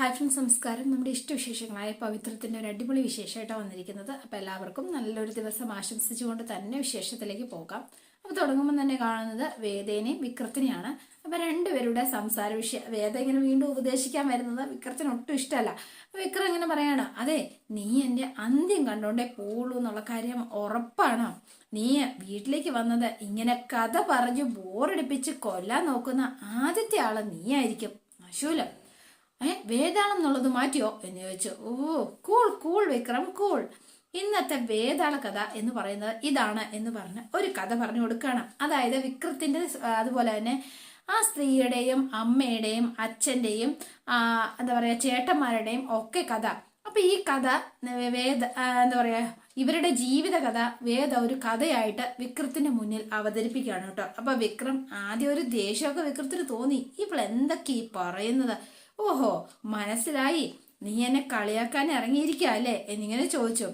Hi friends നമസ്കാരം നമ്മുടെ ഇഷ്ടവിശേഷങ്ങളായ പവിത്രത്തിന്റെ ഒരു അടിപൊളി വിശേഷമായിട്ടാണ് വന്നിരിക്കുന്നത്. അപ്പോൾ എല്ലാവർക്കും നല്ലൊരു ദിവസം ആശംസിച്ചുകൊണ്ട് തന്നെ വിശേഷത്തിലേക്ക് പോകാം. അപ്പോൾ തുടങ്ങുമ്പോൾ തന്നെ കാണുന്നത് വേദേനെയും വിക്രത്തിനെയാണ്. അപ്പോൾ രണ്ടുപേരുടെ സംസാര വിഷയം വേദ ഇങ്ങനെ വീണ്ടും ഉപദേശിക്കാൻ വരുന്നത് വിക്രത്തിന് ഒട്ടും ഇഷ്ടമല്ല. അപ്പോൾ വിക്രം ഇങ്ങനെ പറയാണ് അതെ നീ എന്റെ അന്ത്യം കണ്ടോണ്ടേ പോളൂ എന്നുള്ള കാര്യം ഉറപ്പാണ്. നീ വീട്ടിലേക്ക് വന്നത് ഇങ്ങനെ കഥ പറഞ്ഞ് ബോറടിപ്പിച്ച് കൊല്ലാൻ നോക്കുന്ന ആദ്യത്തെ ആൾ നീയായിരിക്കും. അശൂലം ഏ? വേതാളം എന്നുള്ളത് മാറ്റിയോ? എന്ന് ചോദിച്ചു. Oh cool cool Vikram cool ഇന്നത്തെ വേതാള കഥ എന്ന് പറയുന്നത് ഇതാണ് എന്ന് പറഞ്ഞ് ഒരു കഥ പറഞ്ഞു കൊടുക്കുകയാണ്. അതായത് വിക്രത്തിന്റെ അതുപോലെ തന്നെ ആ സ്ത്രീയുടെയും അമ്മയുടെയും അച്ഛന്റെയും ആ, എന്താ പറയുക ചേട്ടന്മാരുടെയും ഒക്കെ കഥ. അപ്പൊ ഈ കഥ വേദ എന്താ പറയാ ഇവരുടെ ജീവിത കഥ വേദ ഒരു കഥയായിട്ട് വിക്രത്തിന്റെ മുന്നിൽ അവതരിപ്പിക്കുകയാണ് കേട്ടോ. അപ്പൊ വിക്രം ആദ്യം ഒരു ദേഷ്യമൊക്കെ വിക്രത്തിന് തോന്നി. ഇപ്പോൾ എന്തൊക്കെ ഈ പറയുന്നത്? ഓഹോ മനസ്സിലായി. നീ എന്നെ കളിയാക്കാൻ ഇറങ്ങിയിരിക്കുക അല്ലേ? എന്നിങ്ങനെ ചോദിച്ചു.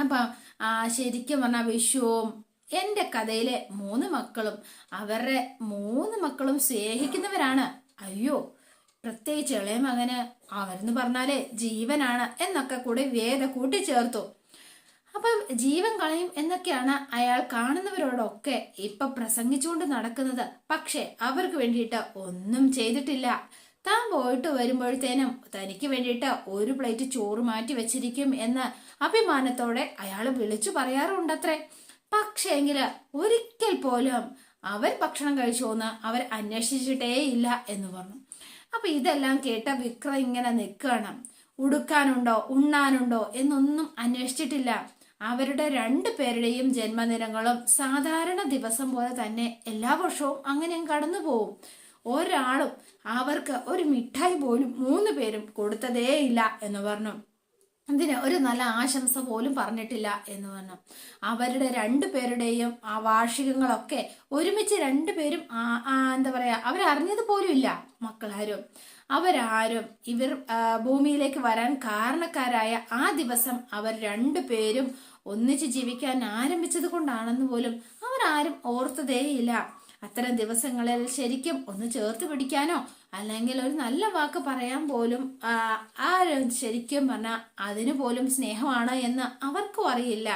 അപ്പൊ ആ ശരിക്കും പറഞ്ഞ വിഷുവും എന്റെ കഥയിലെ മൂന്ന് മക്കളും അവരുടെ മൂന്ന് മക്കളും സ്നേഹിക്കുന്നവരാണ്. അയ്യോ പ്രത്യേകിച്ച് ഇളയ മകന് അവരെന്ന് പറഞ്ഞാലേ ജീവനാണ് എന്നൊക്കെ കൂടി വേദ കൂട്ടിച്ചേർത്തു. അപ്പൊ ജീവൻ കളയും എന്നൊക്കെയാണ് അയാൾ കാണുന്നവരോടൊക്കെ ഇപ്പൊ പ്രസംഗിച്ചുകൊണ്ട് നടക്കുന്നത്. പക്ഷെ അവർക്ക് വേണ്ടിയിട്ട് ഒന്നും ചെയ്തിട്ടില്ല. താൻ പോയിട്ട് വരുമ്പോഴത്തേനും തനിക്ക് വേണ്ടിയിട്ട് ഒരു പ്ലേറ്റ് ചോറ് മാറ്റി വെച്ചിരിക്കും എന്ന് അഭിമാനത്തോടെ അയാൾ വിളിച്ചു പറയാറുണ്ടത്രേ. പക്ഷേങ്കിൽ ഒരിക്കൽ പോലും അവൻ ഭക്ഷണം കഴിച്ചോന്ന് അവർ അന്വേഷിച്ചിട്ടേ ഇല്ല എന്ന് പറഞ്ഞു. അപ്പൊ ഇതെല്ലാം കേട്ട വിക്രം ഇങ്ങനെ നിൽക്കണം ഉടുക്കാനുണ്ടോ ഉണ്ണാനുണ്ടോ എന്നൊന്നും അന്വേഷിച്ചിട്ടില്ല. അവരുടെ രണ്ടു പേരുടെയും ജന്മദിനങ്ങളും സാധാരണ ദിവസം പോലെ തന്നെ എല്ലാ വർഷവും അങ്ങനെ കടന്നു പോവും ഒരാളും അവർക്ക് ഒരു മിഠായി പോലും മൂന്ന് പേരും കൊടുത്തതേ ഇല്ല എന്ന് പറഞ്ഞു. അതിന് ഒരു നല്ല ആശംസ പോലും പറഞ്ഞിട്ടില്ല എന്ന് പറഞ്ഞു. അവരുടെ രണ്ടു പേരുടെയും ആ വാർഷികങ്ങളൊക്കെ ഒരുമിച്ച് രണ്ടുപേരും എന്താ പറയാ അവരറിഞ്ഞത് പോലും ഇല്ല മക്കളാരും. അവരാരും ഇവർ ഭൂമിയിലേക്ക് വരാൻ കാരണക്കാരായ ആ ദിവസം അവർ രണ്ടുപേരും ഒന്നിച്ച് ജീവിക്കാൻ ആരംഭിച്ചത് കൊണ്ടാണെന്ന് പോലും അവരാരും ഓർത്തതേയില്ല. അത്തരം ദിവസങ്ങളിൽ ശരിക്കും ഒന്ന് ചേർത്ത് പിടിക്കാനോ അല്ലെങ്കിൽ ഒരു നല്ല വാക്ക് പറയാൻ പോലും ആ, ശരിക്കും പറഞ്ഞാൽ അതിനു പോലും സ്നേഹമാണ് എന്ന് അവർക്കും അറിയില്ല.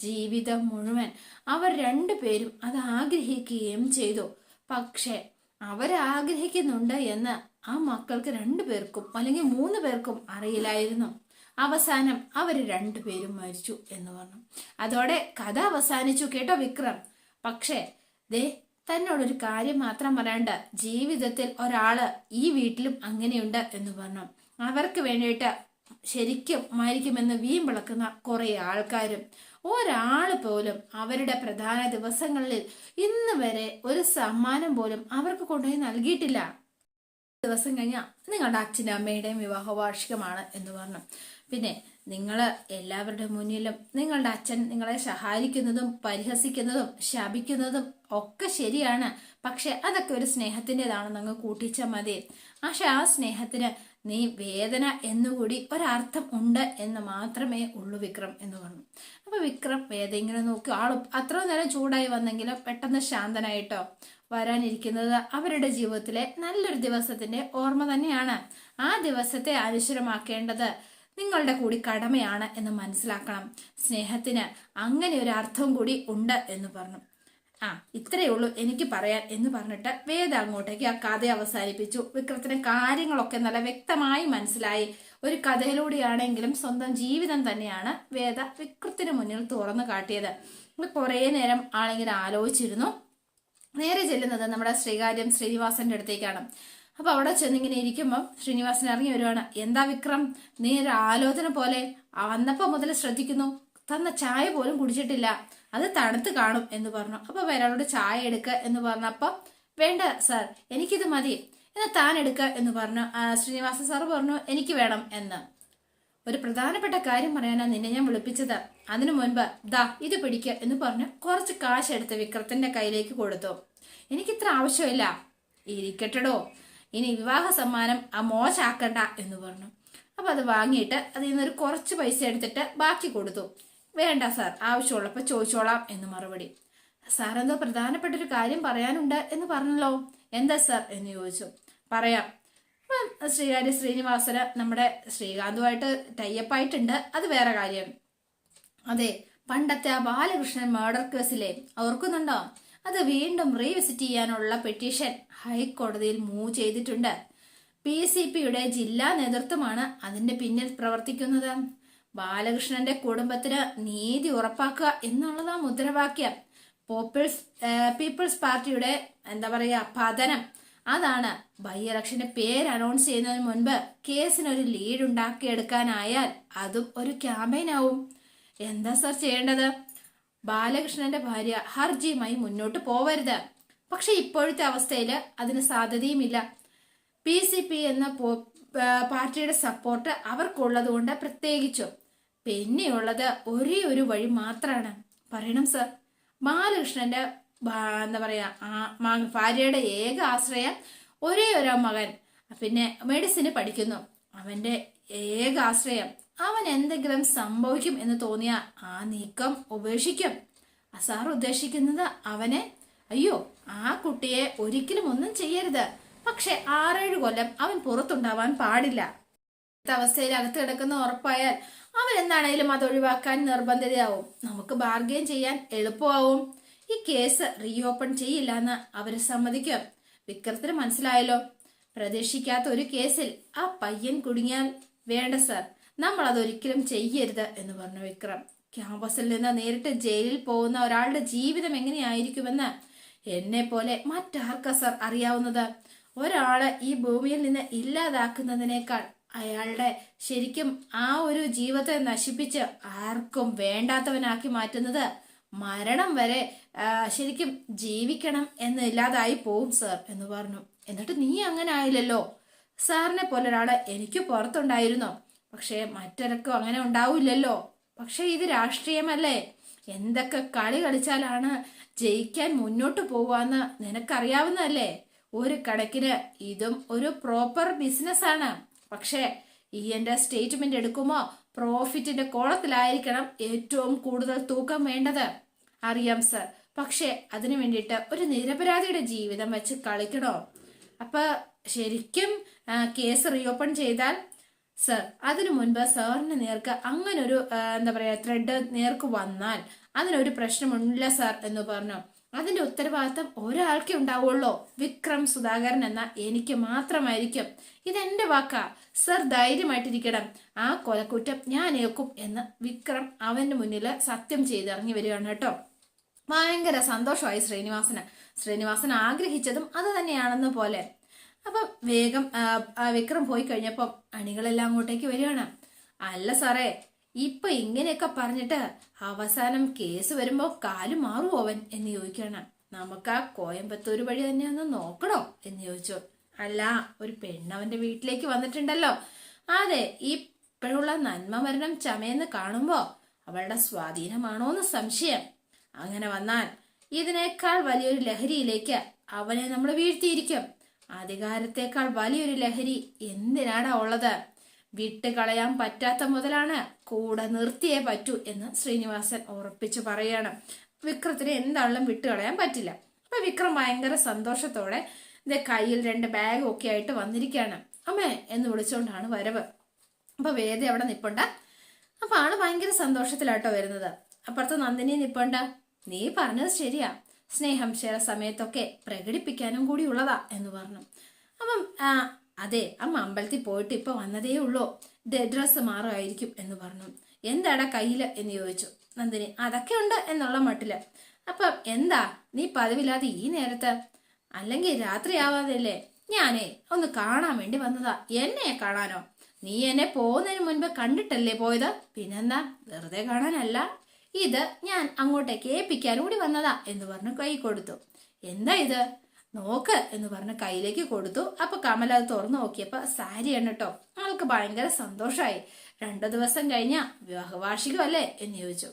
ജീവിതം മുഴുവൻ അവർ രണ്ടുപേരും അത് ആഗ്രഹിക്കുകയും ചെയ്തു. പക്ഷേ അവരാഗ്രഹിക്കുന്നുണ്ട് എന്ന് ആ മക്കൾക്ക് രണ്ടു പേർക്കും അല്ലെങ്കിൽ മൂന്ന് പേർക്കും അറിയില്ലായിരുന്നു. അവസാനം അവർ രണ്ടുപേരും മരിച്ചു എന്ന് പറഞ്ഞു. അതോടെ കഥ അവസാനിച്ചു കേട്ടോ വിക്രം. പക്ഷേ ദേ തന്നോടൊരു കാര്യം മാത്രം പറയാണ്ട് ജീവിതത്തിൽ ഒരാൾ ഈ വീട്ടിലും അങ്ങനെയുണ്ട് എന്ന് പറഞ്ഞു. അവർക്ക് വേണ്ടിയിട്ട് ശരിക്കും മരിക്കുമെന്ന് വീമ്പിളക്കുന്ന കുറെ ആൾക്കാരും. ഒരാൾ പോലും അവരുടെ പ്രധാന ദിവസങ്ങളിൽ ഇന്ന് വരെ ഒരു സമ്മാനം പോലും അവർക്ക് കൊണ്ടുപോയി നൽകിയിട്ടില്ല. ദിവസം കഴിഞ്ഞാൽ നിങ്ങളുടെ അച്ഛന്റെ അമ്മയുടെയും വിവാഹ വാർഷികമാണ് എന്ന് പറഞ്ഞു. പിന്നെ നിങ്ങൾ എല്ലാവരുടെ മുന്നിലും നിങ്ങളുടെ അച്ഛൻ നിങ്ങളെ സഹായിക്കുന്നതും പരിഹസിക്കുന്നതും ശപിക്കുന്നതും ഒക്കെ ശരിയാണ്. പക്ഷെ അതൊക്കെ ഒരു സ്നേഹത്തിന്റെതാണെന്ന് അങ്ങ് കൂട്ടിച്ചാൽ മതി. പക്ഷെ ആ സ്നേഹത്തിന് നീ വേദന എന്നുകൂടി ഒരർത്ഥം ഉണ്ട് എന്ന് മാത്രമേ ഉള്ളൂ വിക്രം എന്ന് പറഞ്ഞു. അപ്പൊ വിക്രം വേദ ഇങ്ങനെ നോക്കി. ആളും അത്ര നേരം ചൂടായി വന്നെങ്കിലും പെട്ടെന്ന് ശാന്തനായിട്ടോ വരാനിരിക്കുന്നത് അവരുടെ ജീവിതത്തിലെ നല്ലൊരു ദിവസത്തിന്റെ ഓർമ്മ തന്നെയാണ്. ആ ദിവസത്തെ അനശ്വരമാക്കേണ്ടത് നിങ്ങളുടെ കൂടി കടമയാണ് എന്ന് മനസ്സിലാക്കണം. സ്നേഹത്തിന് അങ്ങനെ ഒരു അർത്ഥം കൂടി ഉണ്ട് എന്ന് പറഞ്ഞു. ആ ഇത്രയേ ഉള്ളൂ എനിക്ക് പറയാൻ എന്ന് പറഞ്ഞിട്ട് വേദ അങ്ങോട്ടേക്ക് ആ കഥ അവസാനിപ്പിച്ചു. വിക്രത്തിന് കാര്യങ്ങളൊക്കെ നല്ല വ്യക്തമായി മനസ്സിലായി. ഒരു കഥയിലൂടെയാണെങ്കിലും സ്വന്തം ജീവിതം തന്നെയാണ് വേദ വിക്രത്തിന് മുന്നിൽ തുറന്നു കാട്ടിയത്. കുറേ നേരം ആളിങ്ങനെ ആലോചിച്ചിരുന്നു. നേരെ ചെല്ലുന്നത് നമ്മുടെ ശ്രീകാര്യം ശ്രീനിവാസന്റെ അടുത്തേക്കാണ്. അപ്പൊ അവിടെ ചെന്നിങ്ങനെ ഇരിക്കുമ്പോൾ ശ്രീനിവാസൻ ഇറങ്ങി വരുവാണ്. എന്താ വിക്രം? നീ ഒരു ആലോചന പോലെ വന്നപ്പോ മുതൽ ശ്രദ്ധിക്കുന്നു. തന്ന ചായ പോലും കുടിച്ചിട്ടില്ല. അത് തണുത്ത് കാണും എന്ന് പറഞ്ഞു. അപ്പൊ ഒരാളോട് ചായ എടുക്ക എന്ന് പറഞ്ഞപ്പോ വേണ്ട സാർ. എനിക്കിത് മതി. എന്നാ താൻ എടുക്ക എന്ന് പറഞ്ഞു. ശ്രീനിവാസൻ ശ്രീനിവാസ സാർ പറഞ്ഞു എനിക്ക് വേണം എന്ന്. ഒരു പ്രധാനപ്പെട്ട കാര്യം പറയാനാ നിന്നെ ഞാൻ വിളിപ്പിച്ചത്. അതിനു മുൻപ് ദാ ഇത് പിടിക്ക എന്ന് പറഞ്ഞ് കുറച്ച് കാശ് എടുത്ത് വിക്രത്തിന്റെ കയ്യിലേക്ക് കൊടുത്തു. എനിക്കിത്ര ആവശ്യമില്ല. ഇരിക്കട്ടടോ. ഇനി വിവാഹ സമ്മാനം ആ മോശാക്കണ്ട എന്ന് പറഞ്ഞു. അപ്പൊ അത് വാങ്ങിയിട്ട് അതിൽ നിന്നൊരു കുറച്ച് പൈസ എടുത്തിട്ട് ബാക്കി കൊടുത്തു. വേണ്ട സാർ ആവശ്യമുള്ളപ്പോൾ ചോദിച്ചോളാം എന്ന് മറുപടി. സാർ എന്തോ പ്രധാനപ്പെട്ട ഒരു കാര്യം പറയാനുണ്ട് എന്ന് പറഞ്ഞല്ലോ. എന്താ സാർ എന്ന് ചോദിച്ചു. പറയാം. ശ്രീകാര്യ ശ്രീനിവാസന് നമ്മുടെ ശ്രീകാന്തുമായിട്ട് ടൈപ്പായിട്ടുണ്ട് അത് വേറെ കാര്യം. അതെ പണ്ടത്തെ ആ ബാലകൃഷ്ണൻ മർഡർ കേസിലെ ഓർക്കുന്നുണ്ടോ? അത് വീണ്ടും റീവിസിറ്റ് ചെയ്യാനുള്ള പെറ്റീഷൻ ഹൈക്കോടതിയിൽ മൂവ് ചെയ്തിട്ടുണ്ട്. പി സി പിയുടെ ജില്ലാ നേതൃത്വമാണ് അതിന്റെ പിന്നിൽ പ്രവർത്തിക്കുന്നത്. ബാലകൃഷ്ണന്റെ കുടുംബത്തിന് നീതി ഉറപ്പാക്കുക എന്നുള്ളതാ മുദ്രാവാക്യം. പോപ്പിൾസ് പീപ്പിൾസ് പാർട്ടിയുടെ എന്താ പറയാ പതനം. അതാണ് ബൈ ഇലക്ഷന്റെ പേര് അനൗൺസ് ചെയ്യുന്നതിന് മുൻപ് കേസിനൊരു ലീഡ് ഉണ്ടാക്കിയെടുക്കാനായാൽ അതും ഒരു ക്യാമ്പയിൻ ആവും. എന്താ സർ ചെയ്യേണ്ടത്? ബാലകൃഷ്ണന്റെ ഭാര്യ ഹർജിയുമായി മുന്നോട്ട് പോവരുത്. പക്ഷെ ഇപ്പോഴത്തെ അവസ്ഥയിൽ അതിന് സാധ്യതയുമില്ല. പി സി പി എന്ന പാർട്ടിയുടെ സപ്പോർട്ട് അവർക്കുള്ളത് കൊണ്ട് പ്രത്യേകിച്ചും. പിന്നെയുള്ളത് ഒരേ ഒരു വഴി മാത്രമാണ് പറയണം സർ. ബാലകൃഷ്ണന്റെ എന്താ പറയാ ഭാര്യയുടെ ഏക ആശ്രയം ഒരേ ഒരു മകൻ. പിന്നെ മെഡിസിന് പഠിക്കുന്നു. അവന്റെ ഏക ആശ്രയം അവൻ എന്തെങ്കിലും സംഭവിക്കും എന്ന് തോന്നിയ ആ നീക്കം ഉപേക്ഷിക്കും. സാർ ഉദ്ദേശിക്കുന്നത് അവനെ അയ്യോ ആ കുട്ടിയെ ഒരിക്കലും ഒന്നും ചെയ്യരുത്. പക്ഷെ ആറേഴ് കൊല്ലം അവൻ പുറത്തുണ്ടാവാൻ പാടില്ല. അവസ്ഥയിൽ അകത്ത് കിടക്കുന്ന ഉറപ്പായാൽ അവൻ എന്താണേലും അത് ഒഴിവാക്കാൻ നിർബന്ധിതയാവും. നമുക്ക് ബാർഗെയിൻ ചെയ്യാൻ എളുപ്പമാവും. ഈ കേസ് റീഓപ്പൺ ചെയ്യില്ല എന്ന് അവർ സമ്മതിക്കും. വിക്രത്തിന് മനസ്സിലായല്ലോ. പ്രതീക്ഷിക്കാത്ത ഒരു കേസിൽ ആ പയ്യൻ കുടുങ്ങിയാൽ വേണ്ട സർ നമ്മൾ അതൊരിക്കലും ചെയ്യരുത് എന്ന് പറഞ്ഞു വിക്രം. ക്യാമ്പസിൽ നിന്ന് നേരിട്ട് ജയിലിൽ പോകുന്ന ഒരാളുടെ ജീവിതം എങ്ങനെയായിരിക്കുമെന്ന് എന്നെ പോലെ മറ്റാർക്ക സർ അറിയാവുന്നത്? ഒരാൾ ഈ ഭൂമിയിൽ നിന്ന് ഇല്ലാതാക്കുന്നതിനേക്കാൾ അയാളുടെ ശരിക്കും ആ ഒരു ജീവിതത്തെ നശിപ്പിച്ച് ആർക്കും വേണ്ടാത്തവനാക്കി മാറ്റുന്നത് മരണം വരെ ശരിക്കും ജീവിക്കണം എന്ന് ഇല്ലാതായി പോവും സർ എന്ന് പറഞ്ഞു. എന്നിട്ട് നീ അങ്ങനെ ആയില്ലല്ലോ. സാറിനെ പോലെ ഒരാൾ എനിക്ക് പുറത്തുണ്ടായിരുന്നോ. പക്ഷേ മറ്റൊരക്കും അങ്ങനെ ഉണ്ടാവില്ലല്ലോ. പക്ഷേ ഇത് രാഷ്ട്രീയമല്ലേ? എന്തൊക്കെ കളി കളിച്ചാലാണ് ജയിക്കാൻ മുന്നോട്ട് പോവാന്ന് നിനക്കറിയാവുന്നതല്ലേ? ഒരു കണക്കിന് ഇതും ഒരു പ്രോപ്പർ ബിസിനസ് ആണ്. പക്ഷേ ഈ എന്റെ സ്റ്റേറ്റ്മെന്റ് എടുക്കുമോ പ്രോഫിറ്റിന്റെ കോളത്തിലായിരിക്കണം ഏറ്റവും കൂടുതൽ തൂക്കം വേണ്ടത്. അറിയാം സർ പക്ഷേ അതിനു വേണ്ടിയിട്ട് ഒരു നിരപരാധിയുടെ ജീവിതം വെച്ച് കളിക്കണോ? അപ്പൊ ശരിക്കും കേസ് റീഓപ്പൺ ചെയ്താൽ സർ അതിനു മുൻപ് സാറിന് നേർക്ക് അങ്ങനൊരു എന്താ പറയാ ത്രെഡ് നേർക്ക് വന്നാൽ അതിനൊരു പ്രശ്നമില്ല സാർ എന്ന് പറഞ്ഞു. അതിന്റെ ഉത്തരവാദിത്തം ഒരാൾക്കേ ഉണ്ടാവുള്ളൂ. വിക്രം സുധാകരൻ എന്ന എനിക്ക് മാത്രമായിരിക്കും. ഇതെന്റെ വാക്കാ. സർ ധൈര്യമായിട്ടിരിക്കണം. ആ കൊലക്കുറ്റം ഞാൻ ഏൽക്കും എന്ന് വിക്രം അവന്റെ മുന്നിൽ സത്യം ചെയ്തിറങ്ങി വരികയാണ് കേട്ടോ. ഭയങ്കര സന്തോഷമായി ശ്രീനിവാസന്. ശ്രീനിവാസൻ ആഗ്രഹിച്ചതും അത് തന്നെയാണെന്ന് പോലെ. അപ്പം വേഗം വിക്രം പോയി കഴിഞ്ഞപ്പം അണികളെല്ലാം അങ്ങോട്ടേക്ക് വരികയാണ്. അല്ല സാറേ ഇപ്പൊ ഇങ്ങനെയൊക്കെ പറഞ്ഞിട്ട് അവസാനം കേസ് വരുമ്പോ കാൽ മാറുമോ അവൻ എന്ന് ചോദിക്കുകയാണ്. നമുക്ക് ആ കോയമ്പത്തൂർ വഴി തന്നെ ഒന്ന് നോക്കണോ എന്ന് ചോദിച്ചു. അല്ല ഒരു പെണ്ണവന്റെ വീട്ടിലേക്ക് വന്നിട്ടുണ്ടല്ലോ. അതെ ഈ ഇപ്പോഴുള്ള നന്മ മരണം ചമയെന്ന് കാണുമ്പോ അവളുടെ സ്വാധീനമാണോന്ന് സംശയം. അങ്ങനെ വന്നാൽ ഇതിനേക്കാൾ വലിയൊരു ലഹരിയിലേക്ക് അവനെ നമ്മൾ വീഴ്ത്തിയിരിക്കും. അധികാരത്തെക്കാൾ വലിയൊരു ലഹരി എന്തിനാടാ ഉള്ളത്? വിട്ട് കളയാൻ പറ്റാത്ത മുതലാണ് കൂടെ നിർത്തിയേ പറ്റൂ എന്ന് ശ്രീനിവാസൻ ഉറപ്പിച്ചു പറയാണ്. വിക്രത്തിന് എന്താണെങ്കിലും വിട്ടുകളയാൻ പറ്റില്ല. അപ്പൊ വിക്രം ഭയങ്കര സന്തോഷത്തോടെ ഇതേ കയ്യിൽ രണ്ട് ബാഗും ഒക്കെ ആയിട്ട് വന്നിരിക്കുകയാണ്. അമ്മേ എന്ന് വിളിച്ചുകൊണ്ടാണ് വരവ്. അപ്പൊ വേദ അവിടെ നിപ്പുണ്ട. അപ്പൊ ആൾ ഭയങ്കര സന്തോഷത്തിലാട്ടോ വരുന്നത്. അപ്പുറത്ത് നന്ദിനി നിപ്പുണ്ട്. നീ പറഞ്ഞത് ശരിയാ. സ്നേഹം ചില സമയത്തൊക്കെ പ്രകടിപ്പിക്കാനും കൂടി ഉള്ളതാ എന്ന് പറഞ്ഞു. അപ്പം അതെ അമ്മ അമ്പലത്തിൽ പോയിട്ട് ഇപ്പൊ വന്നതേ ഉള്ളൂ. ഡ്രസ്സ് മാറുമായിരിക്കും എന്ന് പറഞ്ഞു. എന്താടാ കയ്യിൽ എന്ന് ചോദിച്ചു. നന്ദിനി അതൊക്കെ ഉണ്ട് എന്നുള്ള മട്ടിൽ. അപ്പം എന്താ നീ പതിവില്ലാതെ ഈ നേരത്ത്? അല്ലെങ്കിൽ രാത്രിയാവാതല്ലേ ഞാനേ ഒന്ന് കാണാൻ വേണ്ടി വന്നതാ. എന്നെ കാണാനോ? നീ എന്നെ പോകുന്നതിന് മുൻപ് കണ്ടിട്ടല്ലേ പോയത്? പിന്നെന്താ വെറുതെ കാണാനല്ല. ഇത് ഞാൻ അങ്ങോട്ടേക്ക് ഏൽപ്പിക്കാൻ കൂടി വന്നതാ എന്ന് പറഞ്ഞ് കൈ കൊടുത്തു. എന്താ ഇത്? നോക്ക് എന്ന് പറഞ്ഞ് കയ്യിലേക്ക് കൊടുത്തു. അപ്പൊ കമൽ അത് തുറന്നു നോക്കിയപ്പോ സാരിയാണ് കേട്ടോ ആൾക്ക് ഭയങ്കര സന്തോഷമായി രണ്ടു ദിവസം കഴിഞ്ഞ വിവാഹ വാർഷികമല്ലേ എന്ന് ചോദിച്ചു.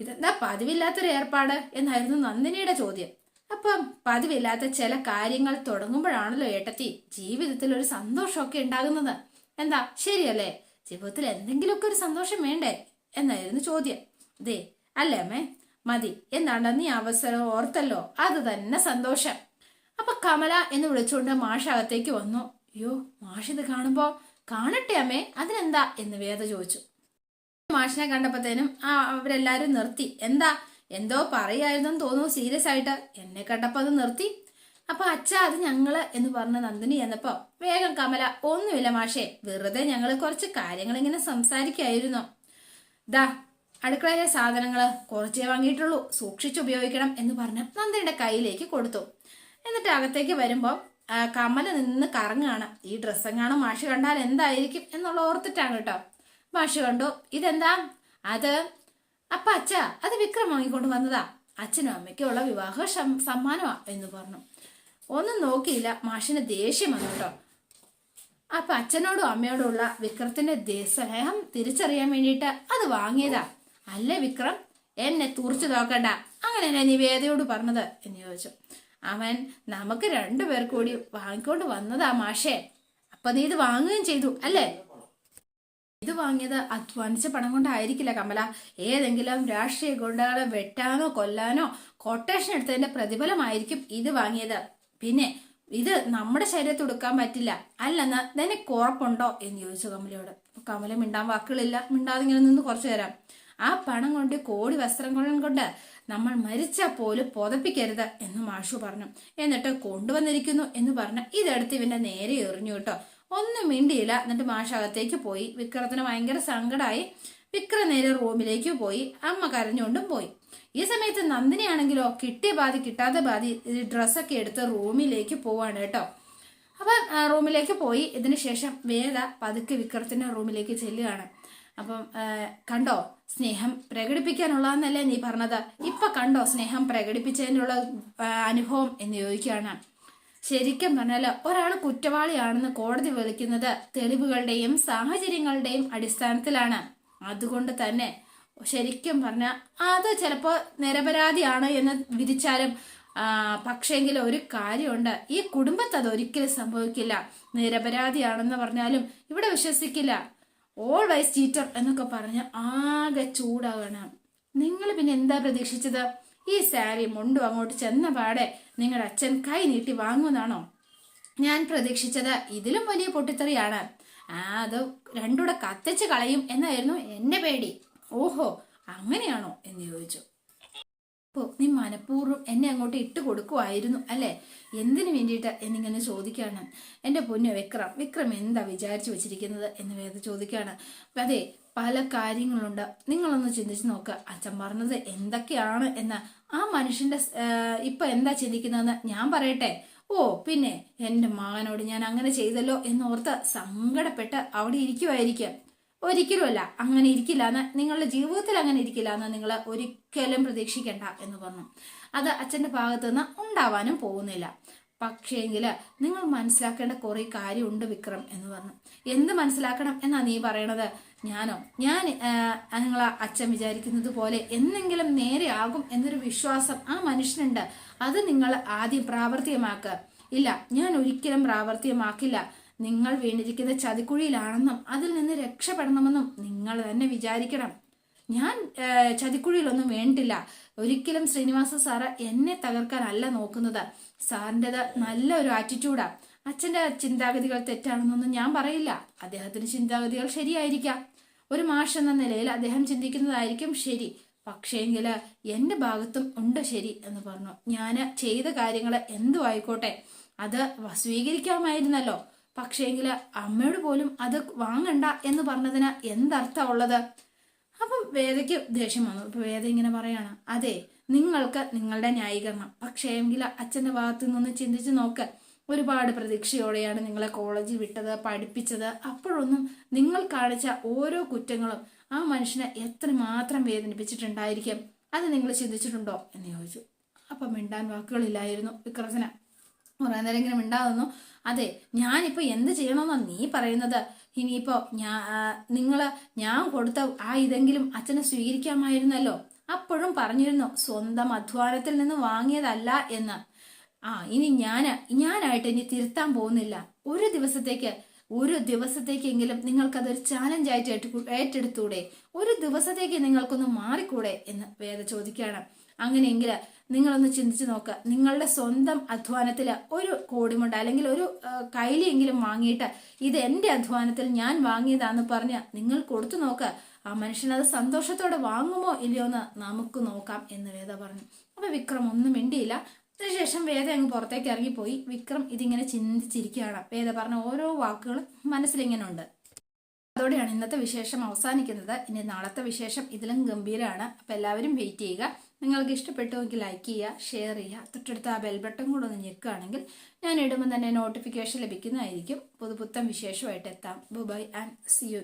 ഇതെന്താ പതിവില്ലാത്തൊരു ഏർപ്പാട് എന്നായിരുന്നു നന്ദിനിയുടെ ചോദ്യം. അപ്പം പതിവില്ലാത്ത ചില കാര്യങ്ങൾ തുടങ്ങുമ്പോഴാണല്ലോ ഏട്ടത്തി ജീവിതത്തിൽ ഒരു സന്തോഷമൊക്കെ ഉണ്ടാകുന്നത്. എന്താ? ശരിയല്ലേ? ജീവിതത്തിൽ എന്തെങ്കിലുമൊക്കെ ഒരു സന്തോഷം വേണ്ടേ? എന്നായിരുന്നു ചോദ്യം. ദേ അല്ലേ അമ്മേ? മതി എന്നാണ് നീ അവസരം ഓർത്തല്ലോ. അത് തന്നെ സന്തോഷം. അപ്പൊ കമല എന്ന് വിളിച്ചുകൊണ്ട് മാഷ് അകത്തേക്ക് വന്നു. അയ്യോ മാഷ് മാഷിത് കാണുമ്പോ കാണട്ടെ അമ്മേ അതിനെന്താ എന്ന് വേദ ചോദിച്ചു. മാഷിനെ കണ്ടപ്പോഴത്തേനും ആ അവരെല്ലാരും നിർത്തി. എന്താ എന്തോ പറയായിരുന്നു തോന്നുന്നു സീരിയസ് ആയിട്ട്. എന്നെ കണ്ടപ്പോ അത് നിർത്തി. അപ്പൊ അച്ഛ അത് ഞങ്ങൾ എന്ന് പറഞ്ഞ നന്ദിനി എന്നപ്പോ വേഗം കമല ഒന്നുമില്ല മാഷേ വെറുതെ ഞങ്ങൾ കുറച്ച് കാര്യങ്ങൾ ഇങ്ങനെ സംസാരിക്കായിരുന്നു. ദാ അടുക്കളയിലെ സാധനങ്ങൾ കുറച്ചേ വാങ്ങിയിട്ടുള്ളൂ. സൂക്ഷിച്ച് ഉപയോഗിക്കണം എന്ന് പറഞ്ഞ് നന്ദിയുടെ കയ്യിലേക്ക് കൊടുത്തു. എന്നിട്ട് അകത്തേക്ക് വരുമ്പോൾ കമല നിന്ന് കറങ്ങാണ്. ഈ ഡ്രസ്സെങ്ങാണ് മാഷി കണ്ടാൽ എന്തായിരിക്കും എന്നുള്ള ഓർത്തിട്ടാണ് കേട്ടോ. മാഷി കണ്ടു ഇതെന്താ? അത് അപ്പ അച്ഛ അത് വിക്രം വാങ്ങിക്കൊണ്ട് വന്നതാ. അച്ഛനും അമ്മയ്ക്കുള്ള വിവാഹ സമ്മാനമാ എന്ന് പറഞ്ഞു. ഒന്നും നോക്കിയില്ല മാഷിന് ദേഷ്യം വന്നു കേട്ടോ. അപ്പൊ അച്ഛനോടും അമ്മയോടും ഉള്ള വിക്രത്തിന്റെ സ്നേഹം തിരിച്ചറിയാൻ വേണ്ടിയിട്ട് അത് വാങ്ങിയതാ. അല്ലേ വിക്രം? എന്നെ തുറച്ചു നോക്കണ്ട. അങ്ങനെയല്ലേ നീ വേദയോട് പറഞ്ഞത് എന്ന് ചോദിച്ചു. അവൻ നമുക്ക് രണ്ടു രണ്ടുപേർ കൂടി വാങ്ങിക്കൊണ്ട് വന്നതാ മാഷേ. അപ്പൊ നീ ഇത് വാങ്ങുകയും ചെയ്തു അല്ലേ? ഇത് വാങ്ങിയത് അധ്വാനിച്ച പണം കൊണ്ടായിരിക്കില്ല കമല. ഏതെങ്കിലും രാഷ്ട്രീയ ഗുണ്ടകളെ വെട്ടാനോ കൊല്ലാനോ കൊട്ടേഷൻ എടുത്തതിന്റെ പ്രതിഫലമായിരിക്കും ഇത് വാങ്ങിയത്. പിന്നെ ഇത് നമ്മുടെ ശരീരത്തിൽ എടുക്കാൻ പറ്റില്ല. അല്ലെന്ന് നിനക്ക് ഉറപ്പുണ്ടോ എന്ന് ചോദിച്ചു കമലയോട്. കമല മിണ്ടാൻ വാക്കുകളില്ല. മിണ്ടാതെ ഇങ്ങനെ നിന്ന് കുറച്ചു തരാം ആ പണം കൊണ്ട് കോടി വസ്ത്രം കൊണ്ട് നമ്മൾ മരിച്ചാൽ പോലും പുതപ്പിക്കരുത് എന്ന് മാഷു പറഞ്ഞു. എന്നിട്ട് കൊണ്ടുവന്നിരിക്കുന്നു എന്ന് പറഞ്ഞ് ഇതെടുത്ത് ഇവന്റെ നേരെ എറിഞ്ഞു കേട്ടോ. ഒന്നും മിണ്ടിയില്ല. എന്നിട്ട് മാഷ് അകത്തേക്ക് പോയി. വിക്രത്തിന് ഭയങ്കര സങ്കടമായി വിക്രം നേരെ റൂമിലേക്ക് പോയി. അമ്മ കരഞ്ഞുകൊണ്ടും പോയി. ഈ സമയത്ത് നന്ദിനിയാണെങ്കിലോ കിട്ടിയ ബാധി കിട്ടാത്ത ബാധി ഡ്രസ്സൊക്കെ എടുത്ത് റൂമിലേക്ക് പോവാണ് കേട്ടോ. അപ്പം റൂമിലേക്ക് പോയി. ഇതിനുശേഷം വേദ പതുക്കെ വിക്രത്തിന്റെ റൂമിലേക്ക് ചെല്ലുകയാണ്. അപ്പം കണ്ടോ? സ്നേഹം പ്രകടിപ്പിക്കാനുള്ളതെന്നല്ലേ നീ പറഞ്ഞത്? ഇപ്പൊ കണ്ടോ സ്നേഹം പ്രകടിപ്പിച്ചതിനുള്ള അനുഭവം എന്ന് ചോദിക്കുകയാണ്. ശരിക്കും പറഞ്ഞാൽ ഒരാൾ കുറ്റവാളിയാണെന്ന് കോടതി വിളിക്കുന്നത് തെളിവുകളുടെയും സാഹചര്യങ്ങളുടെയും അടിസ്ഥാനത്തിലാണ്. അതുകൊണ്ട് തന്നെ ശരിക്കും പറഞ്ഞ അത് ചിലപ്പോൾ നിരപരാധിയാണ് എന്ന് വിധിച്ചാലും പക്ഷേങ്കിൽ ഒരു കാര്യമുണ്ട്. ഈ കുടുംബത്ത് അത് ഒരിക്കലും സംഭവിക്കില്ല. നിരപരാധിയാണെന്ന് പറഞ്ഞാലും ഇവിടെ വിശ്വസിക്കില്ല. ഓൾ വൈസ് ചീറ്റർ എന്നൊക്കെ പറഞ്ഞ് ആകെ ചൂടാകണം നിങ്ങൾ പിന്നെ എന്താ പ്രതീക്ഷിച്ചത്? ഈ സാരി മുണ്ടും അങ്ങോട്ട് ചെന്ന പാടെ നിങ്ങളുടെ അച്ഛൻ കൈ നീട്ടി വാങ്ങുമെന്നാണോ? ഞാൻ പ്രതീക്ഷിച്ചത് ഇതിലും വലിയ പൊട്ടിത്തെറിയാണ്. ആ അത് രണ്ടൂടെ കത്തിച്ച് കളയും എന്നായിരുന്നു എന്റെ പേടി. ഓഹോ അങ്ങനെയാണോ? എന്ന് ചോദിച്ചു. ഓ നീ മനഃപൂർവം എന്നെ അങ്ങോട്ട് ഇട്ട് കൊടുക്കുമായിരുന്നു അല്ലേ? എന്തിനു വേണ്ടിയിട്ട് എന്നിങ്ങനെ ചോദിക്കുകയാണ് എന്റെ പൊന്നു വിക്രം വിക്രം എന്താ വിചാരിച്ചു വെച്ചിരിക്കുന്നത് എന്ന് വേദ ചോദിക്കുകയാണ് അതെ പല കാര്യങ്ങളുണ്ട്. നിങ്ങളൊന്ന് ചിന്തിച്ചു നോക്കുക അച്ഛൻ പറഞ്ഞത് എന്തൊക്കെയാണ് എന്ന്. ആ മനുഷ്യന്റെ സ്- ഇപ്പൊ എന്താ ചിന്തിക്കുന്നതെന്ന് ഞാൻ പറയട്ടെ. ഓ പിന്നെ എന്റെ മകനോട് ഞാൻ അങ്ങനെ ചെയ്തല്ലോ എന്നോർത്ത് സങ്കടപ്പെട്ട് അവിടെ ഇരിക്കുമായിരിക്കും ഒരിക്കലുമല്ല അങ്ങനെ ഇരിക്കില്ല എന്ന് നിങ്ങളുടെ ജീവിതത്തിൽ അങ്ങനെ ഇരിക്കില്ല എന്ന് നിങ്ങൾ ഒരിക്കലും പ്രതീക്ഷിക്കേണ്ട എന്ന് പറഞ്ഞു. അത് അച്ഛന്റെ ഭാഗത്തു നിന്ന് ഉണ്ടാവാനും പോകുന്നില്ല. പക്ഷേങ്കിൽ നിങ്ങൾ മനസ്സിലാക്കേണ്ട കുറെ കാര്യമുണ്ട് വിക്രം എന്ന് പറഞ്ഞു. എന്ത് മനസ്സിലാക്കണം എന്നാ നീ പറയണത്? ഞാനോ? ഞാൻ നിങ്ങൾ അച്ഛൻ വിചാരിക്കുന്നത് പോലെ എന്തെങ്കിലും നേരെ ആകും എന്നൊരു വിശ്വാസം ആ മനുഷ്യനുണ്ട്. അത് നിങ്ങൾ ആദ്യം പ്രാവർത്തികമാക്കുക ഇല്ല ഞാൻ ഒരിക്കലും പ്രാവർത്തികമാക്കില്ല. നിങ്ങൾ വീണിരിക്കുന്ന ചതിക്കുഴിയിലാണെന്നും അതിൽ നിന്ന് രക്ഷപ്പെടണമെന്നും നിങ്ങൾ തന്നെ വിചാരിക്കണം. ഞാൻ ചതിക്കുഴിയിലൊന്നും വേണ്ടില്ല ഒരിക്കലും ശ്രീനിവാസ സാറ് എന്നെ തകർക്കാനല്ല നോക്കുന്നത്. സാറിന്റെത് നല്ല ഒരു ആറ്റിറ്റ്യൂഡാ അച്ഛന്റെ ചിന്താഗതികൾ തെറ്റാണെന്നൊന്നും ഞാൻ പറയില്ല. അദ്ദേഹത്തിന്റെ ചിന്താഗതികൾ ശരിയായിരിക്കാം. ഒരു മാഷ് എന്ന നിലയിൽ അദ്ദേഹം ചിന്തിക്കുന്നതായിരിക്കും ശരി. പക്ഷേങ്കിൽ എന്റെ ഭാഗത്തും ഉണ്ട് ശരി എന്ന് പറഞ്ഞു. ഞാൻ ചെയ്ത കാര്യങ്ങൾ എന്തു ആയിക്കോട്ടെ. അത് സ്വീകരിക്കാമായിരുന്നല്ലോ. പക്ഷേങ്കിൽ അമ്മയോട് പോലും അത് വാങ്ങണ്ട എന്ന് പറഞ്ഞതിന് എന്തർത്ഥം ഉള്ളത്? അപ്പം വേദയ്ക്ക് ദേഷ്യം വന്നു. ഇപ്പൊ വേദ ഇങ്ങനെ പറയാണ് അതെ നിങ്ങൾക്ക് നിങ്ങളുടെ ന്യായീകരണം. പക്ഷേ എങ്കിൽ അച്ഛന്റെ ഭാഗത്തു നിന്ന് ചിന്തിച്ച് നോക്ക്. ഒരുപാട് പ്രതീക്ഷയോടെയാണ് നിങ്ങളെ കോളേജിൽ വിട്ടത് പഠിപ്പിച്ചത്. അപ്പോഴൊന്നും നിങ്ങൾ കാണിച്ച ഓരോ കുറ്റങ്ങളും ആ മനുഷ്യനെ എത്രമാത്രം വേദനിപ്പിച്ചിട്ടുണ്ടായിരിക്കും? അത് നിങ്ങൾ ചിന്തിച്ചിട്ടുണ്ടോ? എന്ന് ചോദിച്ചു. അപ്പം മിണ്ടാൻ വാക്കുകളില്ലായിരുന്നു വിക്രസന കുറേ നേരമെങ്കിലും ഉണ്ടാകുന്നു അതെ ഞാനിപ്പോൾ എന്ത് ചെയ്യണമെന്നാണ് നീ പറയുന്നത്? ഇനിയിപ്പോൾ ഞാ നിങ്ങൾ ഞാൻ കൊടുത്ത ആ ഇതെങ്കിലും അച്ഛനെ സ്വീകരിക്കാമായിരുന്നല്ലോ. അപ്പോഴും പറഞ്ഞിരുന്നു സ്വന്തം അധ്വാനത്തിൽ നിന്ന് വാങ്ങിയതല്ല എന്ന്. ആ ഇനി ഞാൻ ഞാനായിട്ട് ഇനി തിരുത്താൻ പോകുന്നില്ല. ഒരു ദിവസത്തേക്ക് ഒരു ദിവസത്തേക്കെങ്കിലും നിങ്ങൾക്കതൊരു ചാലഞ്ചായിട്ട് ഏറ്റു- ഏറ്റെടുത്തൂടെ? ഒരു ദിവസത്തേക്ക് നിങ്ങൾക്കൊന്ന് മാറിക്കൂടെ? എന്ന് വേദ ചോദിക്കുകയാണ്. അങ്ങനെയെങ്കിൽ നിങ്ങളൊന്ന് ചിന്തിച്ചു നോക്കുക നിങ്ങളുടെ സ്വന്തം അധ്വാനത്തിൽ ഒരു കോടിമുണ്ട് അല്ലെങ്കിൽ ഒരു കൈലിയെങ്കിലും വാങ്ങിയിട്ട് ഇത് എന്റെ അധ്വാനത്തിൽ ഞാൻ വാങ്ങിയതാന്ന് പറഞ്ഞ് നിങ്ങൾ കൊടുത്തു നോക്കുക ആ മനുഷ്യൻ അത് സന്തോഷത്തോടെ വാങ്ങുമോ ഇല്ലയോ എന്ന് നമുക്ക് നോക്കാം എന്ന് വേദ പറഞ്ഞു. അപ്പൊ വിക്രം ഒന്നും മിണ്ടിയില്ല. അതിനുശേഷം വേദ അങ്ങ് പുറത്തേക്ക് ഇറങ്ങിപ്പോയി. വിക്രം ഇതിങ്ങനെ ചിന്തിച്ചിരിക്കുകയാണ്. വേദ പറഞ്ഞ ഓരോ വാക്കുകളും മനസ്സിലിങ്ങനെ ഉണ്ട് അതോടെയാണ് ഇന്നത്തെ വിശേഷം അവസാനിക്കുന്നത്. ഇനി നാളത്തെ വിശേഷം ഇതിലും ഗംഭീരമാണ് അപ്പോൾ എല്ലാവരും വെയിറ്റ് ചെയ്യുക. നിങ്ങൾക്ക് ഇഷ്ടപ്പെട്ടുവെങ്കിൽ ലൈക്ക് ചെയ്യുക ഷെയർ ചെയ്യുക. തൊട്ടടുത്ത് ആ ബെൽ ബട്ടൺ കൂടെ ഒന്ന് ഞെക്കുകയാണെങ്കിൽ ഞാൻ ഇടുമ്പോൾ തന്നെ നോട്ടിഫിക്കേഷൻ ലഭിക്കുന്നതായിരിക്കും. പുതുപുത്തൻ വിശേഷമായിട്ട് എത്താം. ബുബൈ ആൻഡ് സി യു